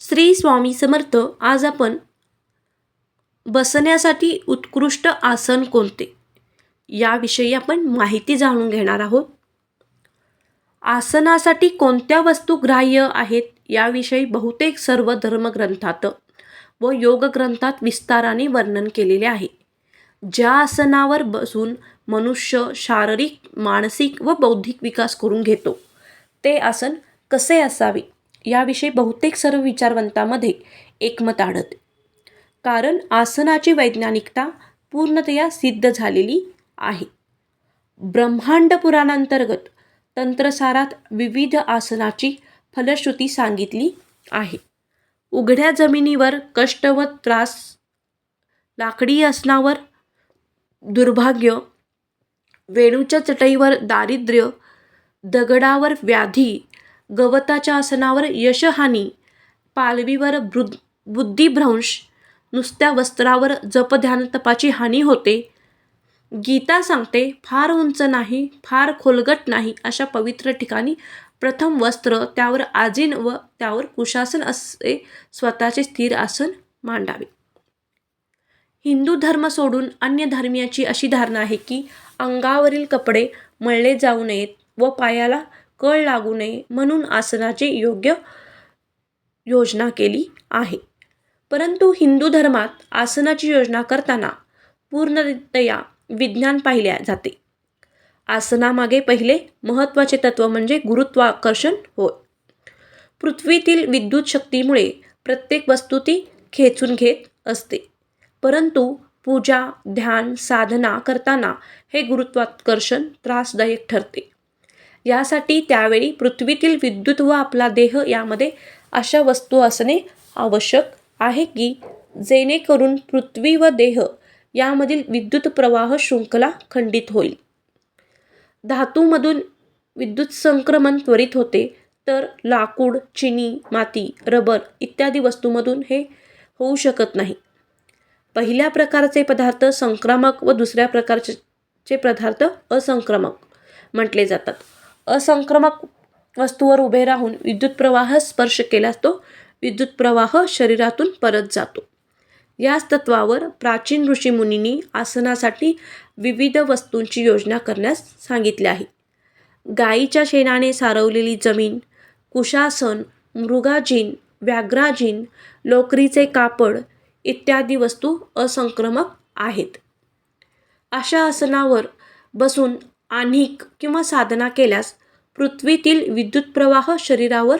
श्री स्वामी समर्थ आज आपण बसण्यासाठी उत्कृष्ट आसन कोणते? याविषयी आपण माहिती जाणून घेणार आहोत. आसनासाठी कोणत्या वस्तू ग्राह्य आहेत? याविषयी बहुतेक सर्व धर्मग्रंथात व योग ग्रंथात विस्ताराने वर्णन केलेले आहे. ज्या आसनावर बसून मनुष्य शारीरिक मानसिक व बौद्धिक विकास करून घेतो ते आसन कसे असावे? याविषयी बहुतेक सर्व विचारवंतामध्ये एकमत आढळते. कारण आसनाची वैज्ञानिकता पूर्णतया सिद्ध झालेली आहे. ब्रह्मांड पुराणांतर्गत तंत्रसारात विविध आसनाची फलश्रुती सांगितली आहे. उघड्या जमिनीवर कष्ट व त्रास लाकडी आसनावर दुर्भाग्य वेणूच्या चटईवर दारिद्र्य दगडावर व्याधी गवताच्या आसनावर यशहानी पालवीवर बृद बुद्धिभ्रंश नुसत्या वस्त्रावर जपध्यान तपाची हानी होते. गीता सांगते फार उंच नाही फार खोलगट नाही अशा पवित्र ठिकाणी प्रथम वस्त्र त्यावर आजीन व त्यावर कुशासन असे स्वतःचे स्थिर आसन मांडावे. हिंदू धर्म सोडून अन्य धर्मियाची अशी धारणा आहे की अंगावरील कपडे मळले जाऊ नयेत व पायाला कळ लागू नये म्हणून आसनाची योग्य योजना केली आहे. परंतु हिंदू धर्मात आसनाची योजना करताना पूर्णतया विज्ञान पाहिले जाते. आसनामागे पहिले महत्त्वाचे तत्त्व म्हणजे गुरुत्वाकर्षण होय. पृथ्वीतील विद्युत शक्तीमुळे प्रत्येक वस्तू ती खेचून घेत असते. परंतु पूजा ध्यान साधना करताना हे गुरुत्वाकर्षण त्रासदायक ठरते. यासाठी त्यावेळी पृथ्वीतील विद्युत व आपला देह यामध्ये अशा वस्तू असणे आवश्यक आहे की जेणेकरून पृथ्वी व देह यामधील विद्युत प्रवाह शृंखला खंडित होईल. धातूमधून विद्युत संक्रमण त्वरित होते तर लाकूड चिनी माती रबर इत्यादी वस्तूमधून हे होऊ शकत नाही. पहिल्या प्रकारचे पदार्थ संक्रामक व दुसऱ्या प्रकारचे पदार्थ असंक्रमक म्हटले जातात. असंक्रमक वस्तूवर उभे राहून विद्युत प्रवाह स्पर्श केल्यास तो विद्युत प्रवाह शरीरातून परत जातो. याच तत्वावर प्राचीन ऋषीमुनींनी आसनासाठी विविध वस्तूंची योजना करण्यास सांगितले आहे. गायीच्या शेणाने सारवलेली जमीन कुशासन मृगाजीन व्याघ्राजीन लोकरीचे कापड इत्यादी वस्तू असंक्रमक आहेत. अशा आसनावर बसून आणिक किंवा साधना केल्यास पृथ्वीतील विद्युत प्रवाह शरीरावर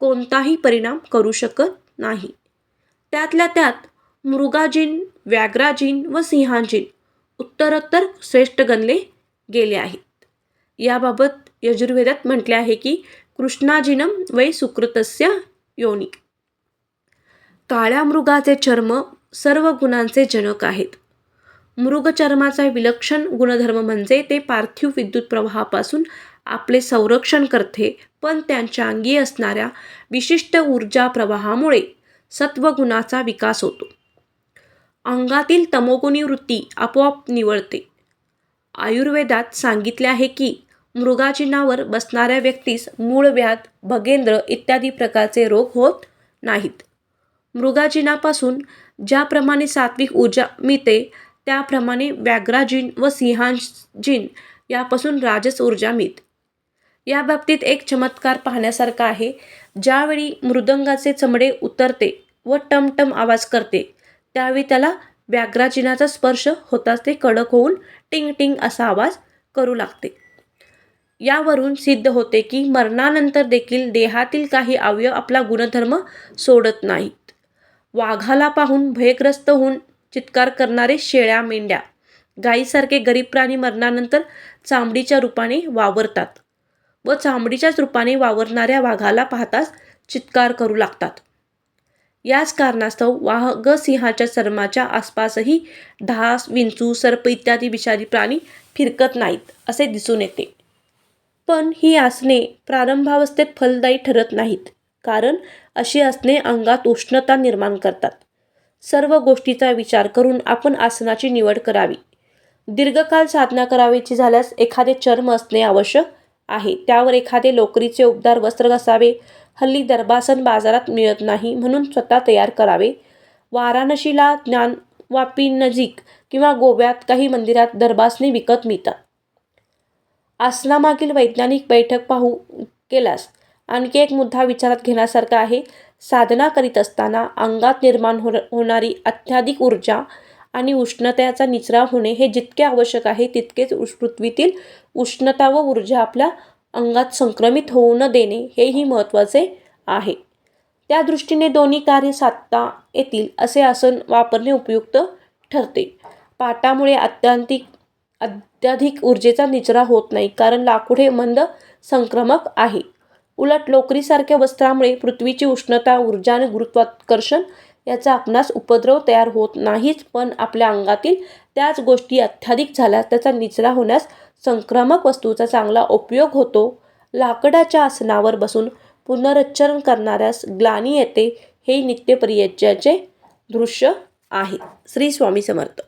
कोणताही परिणाम करू शकत नाही. त्यातल्या त्यात मृगाजीन व्याघ्राजीन व सिंहाजीन उत्तरोत्तर श्रेष्ठ गणले गेले आहेत. याबाबत यजुर्वेदात म्हटले आहे की कृष्णाजिनम वै सुकृतस्य योनी. काळ्या मृगाचे चर्म सर्व गुणांचे जनक आहेत. मृगचर्माचा विलक्षण गुणधर्म म्हणजे ते पार्थिव विद्युत प्रवाहापासून आपले संरक्षण करते पण त्यांच्या अंगी असणाऱ्या विशिष्ट ऊर्जा प्रवाहामुळे सत्वगुणाचा विकास होतो. अंगातील तमोगुणी वृत्ती आपोआप निवळते. आयुर्वेदात सांगितले आहे की मृगाचिन्हावर बसणाऱ्या व्यक्तीस मूळ व्याध भगेंद्र इत्यादी प्रकारचे रोग होत नाहीत. मृगाजिनापासून ज्याप्रमाणे सात्विक ऊर्जा मिळते त्याप्रमाणे व्याघ्राजीन व सिंहाजीन यापासून राजस ऊर्जा मिळते. या बाबतीत एक चमत्कार पाहण्यासारखा आहे. ज्यावेळी मृदंगाचे चमडे उतरते व टमटम आवाज करते त्यावेळी त्याला व्याघ्राजिनाचा स्पर्श होताच ते कडक होऊन टिंग टिंग असा आवाज करू लागते. यावरून सिद्ध होते की मरणानंतर देखील देहातील काही अवयव आपला गुणधर्म सोडत नाहीत. वाघाला पाहून भयग्रस्त होऊन चित्कार करणारे शेळ्या मेंढ्या. गायीसारखे गरीब प्राणी मरणानंतर चांबडीच्या रूपाने वावरतात व चांबडीच्याच रूपाने वावरणाऱ्या वाघाला पाहताच चित्कार करू लागतात. याच कारणास्तव वाघ सिंहाच्या चर्माच्या आसपासही ढास विंचू सर्प इत्यादी विषारी प्राणी फिरकत नाहीत असे दिसून येते. पण ही आसने प्रारंभावस्थेत फलदायी ठरत नाहीत कारण अशी आसने अंगात उष्णता निर्माण करतात. सर्व गोष्टीचा विचार करून आपण आसनाची निवड करावी. दीर्घकाळ साधना करावीची झाल्यास एखादे चर्म असणे आवश्यक आहे. त्यावर एखादे लोकरीचे उबदार वस्त्र असावे हल्ली दर्भासन बाजारात मिळत नाही म्हणून स्वतः तयार करावे. वाराणसीला ज्ञानवापीनजीक किंवा गोव्यात काही मंदिरात दरबासने विकत मिळतात. आसनामागील वैज्ञानिक बैठक पाहू केल्यास आणखी एक मुद्दा विचारात घेण्यासारखा आहे. साधना करीत असताना अंगात निर्माण हो होणारी अत्याधिक ऊर्जा आणि उष्णतेचा निचरा होणे हे जितके आवश्यक आहे तितकेच उष पृथ्वीतील उष्णता व ऊर्जा आपल्या अंगात संक्रमित होऊ न देणे हेही महत्त्वाचे आहे. त्या दृष्टीने दोन्ही कार्य साधता येतील असे आसन वापरणे उपयुक्त ठरते. पाटामुळे अत्यांतिक अत्याधिक ऊर्जेचा निचरा होत नाही कारण लाकूड हे मंद संक्रमक आहे. उलट लोकरीसारख्या वस्त्रामुळे पृथ्वीची उष्णता ऊर्जा आणि गुरुत्वाकर्षण याचा आपणास उपद्रव तयार होत नाहीच पण आपल्या अंगातील त्याच गोष्टी अत्याधिक झाल्यास त्याचा निचरा होण्यास संक्रमक वस्तूचा चांगला उपयोग होतो. लाकडाच्या आसनावर बसून पुनरुच्चारण करणाऱ्यास ग्लानी येते हे नित्यप्रियच्याचे दृश्य आहे. श्री स्वामी समर्थ.